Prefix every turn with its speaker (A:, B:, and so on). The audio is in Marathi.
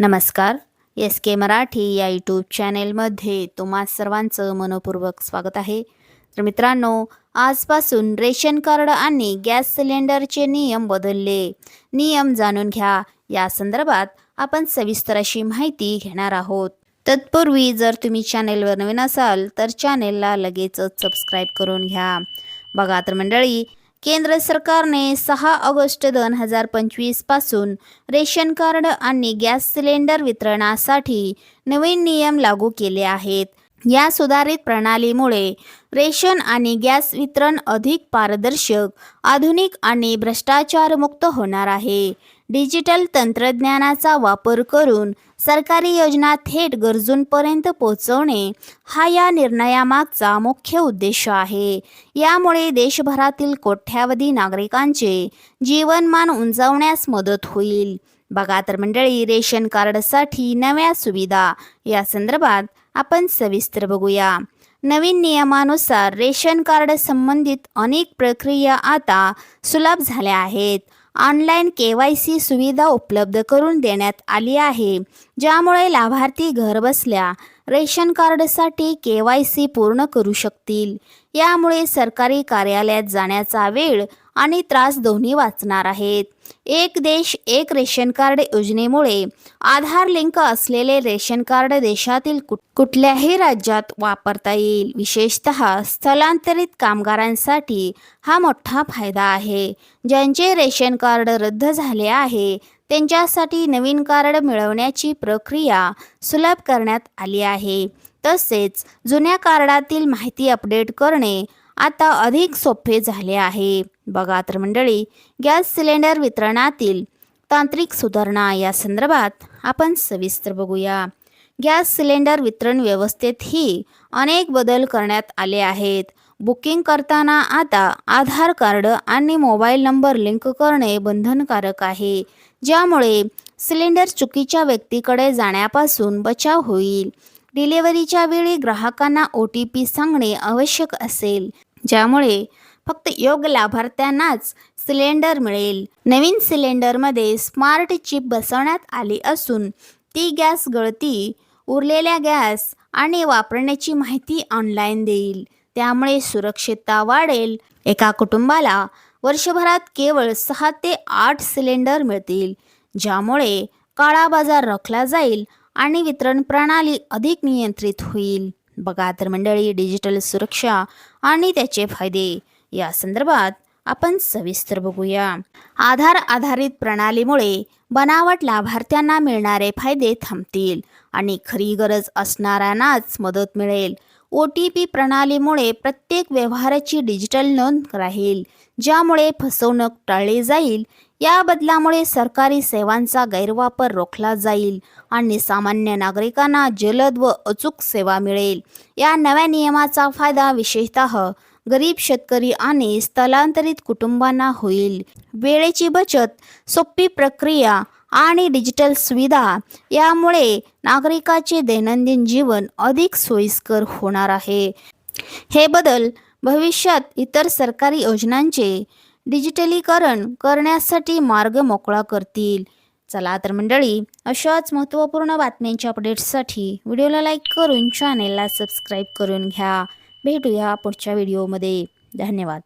A: नमस्कार. एस के मराठी या यूट्यूब चॅनेलमध्ये तुम्हा सर्वांचं मनपूर्वक स्वागत आहे. तर मित्रांनो आजपासून रेशन कार्ड आणि गॅस सिलेंडरचे नियम बदलले. नियम जाणून घ्या. या संदर्भात आपण सविस्तर अशी माहिती घेणार आहोत. तत्पूर्वी जर तुम्ही चॅनेलवर नवीन असाल तर चॅनेलला लगेचच सबस्क्राईब करून घ्या. बघा तर मंडळी केंद्र सरकारने सहा ऑगस्ट दोन हजार पंचवीसपासून रेशन कार्ड आणि गॅस सिलेंडर वितरणासाठी नवीन नियम लागू केले आहेत. या सुधारित प्रणालीमुळे रेशन आणि गॅस वितरण अधिक पारदर्शक आधुनिक आणि भ्रष्टाचारमुक्त होणार आहे. डिजिटल तंत्रज्ञानाचा वापर करून सरकारी योजना थेट गरजूंपर्यंत पोहोचवणे हा या निर्णयामागचा मुख्य उद्देश आहे. यामुळे देशभरातील कोट्यावधी नागरिकांचे जीवनमान उंचावण्यास मदत होईल. बघा तर मंडळी रेशन कार्डसाठी नव्या सुविधा. या संदर्भात आपण सविस्तर बघूया. नवीन नियमानुसार रेशन कार्ड संबंधित अनेक प्रक्रिया आता सुलभ झाल्या आहेत. ऑनलाईन के वाय सी सुविधा उपलब्ध करून देण्यात आली आहे ज्यामुळे लाभार्थी घरबसल्या रेशन कार्डसाठी के वाय सी पूर्ण करू शकतील. यामुळे सरकारी कार्यालयात जाण्याचा वेळ आणि त्रास दोन्ही वाचणार आहेत. एक देश एक रेशन कार्ड योजनेमुळे आधार लिंक असलेले रेशन कार्ड देशातील कुठल्याही राज्यात वापरता येईल. विशेषतः स्थलांतरित कामगारांसाठी हा मोठा फायदा आहे. ज्यांचे रेशन कार्ड रद्द झाले आहे त्यांच्यासाठी नवीन कार्ड मिळवण्याची प्रक्रिया सुलभ करण्यात आली आहे. तसेच जुन्या कार्डातील माहिती अपडेट करणे आता अधिक सोपे झाले आहे. बघा तर मंडळी गॅस सिलेंडर वितरणातील तांत्रिक सुधारणा या संदर्भात आपण सविस्तर बघूया. गॅस सिलेंडर वितरण व्यवस्थेतही अनेक बदल करण्यात आले आहेत. बुकिंग करताना आता आधार कार्ड आणि मोबाईल नंबर लिंक करणे बंधनकारक आहे. ज्यामुळे सिलेंडर चुकीच्या व्यक्तीकडे जाण्यापासून बचाव होईल. डिलिव्हरीच्या वेळी ग्राहकांना ओ टी पी सांगणे आवश्यक असेल. ज्यामुळे फक्त योग्य लाभार्थ्यांनाच सिलेंडर मिळेल. नवीन सिलेंडरमध्ये स्मार्ट चिप बसवण्यात आली असून ती गॅस गळती उरलेल्या गॅस आणि वापरण्याची माहिती ऑनलाईन देईल. त्यामुळे सुरक्षितता वाढेल. एका कुटुंबाला वर्षभरात केवळ सहा ते आठ सिलेंडर मिळतील ज्यामुळे काळा बाजार रोखला जाईल आणि वितरण प्रणाली अधिक नियंत्रित होईल. बघा तर मंडळी डिजिटल सुरक्षा आणि त्याचे फायदे. या संदर्भात आपण सविस्तर बघूया. आधार आधारित प्रणालीमुळे बनावट लाभार्थ्यांना मिळणारे फायदे थांबतील आणि खरी गरज असणाऱ्यांनाच मदत मिळेल. ओ टी पी प्रणालीमुळे प्रत्येक व्यवहाराची डिजिटल नोंद राहील ज्यामुळे फसवणूक टाळली जाईल या बदलामुळे सरकारी सेवांचा गैरवापर रोखला जाईल आणि सामान्य नागरिकांना जलद व अचूक सेवा मिळेल. या नव्या नियमाचा फायदा विशेषतः गरीब शेतकरी आणि स्थलांतरित कुटुंबांना होईल. वेळेची बचत सोपी प्रक्रिया आणि डिजिटल सुविधा यामुळे नागरिकाचे दैनंदिन जीवन अधिक सोयीस्कर होणार आहे. हे बदल भविष्यात इतर सरकारी योजनांचे डिजिटलीकरण करण्यासाठी मार्ग मोकळा करतील. चला तर मंडळी अशाच महत्त्वपूर्ण बातम्यांच्या अपडेट्ससाठी व्हिडिओला लाईक करून चॅनेलला सबस्क्राईब करून घ्या. भेटूया पुढच्या व्हिडिओमध्ये धन्यवाद.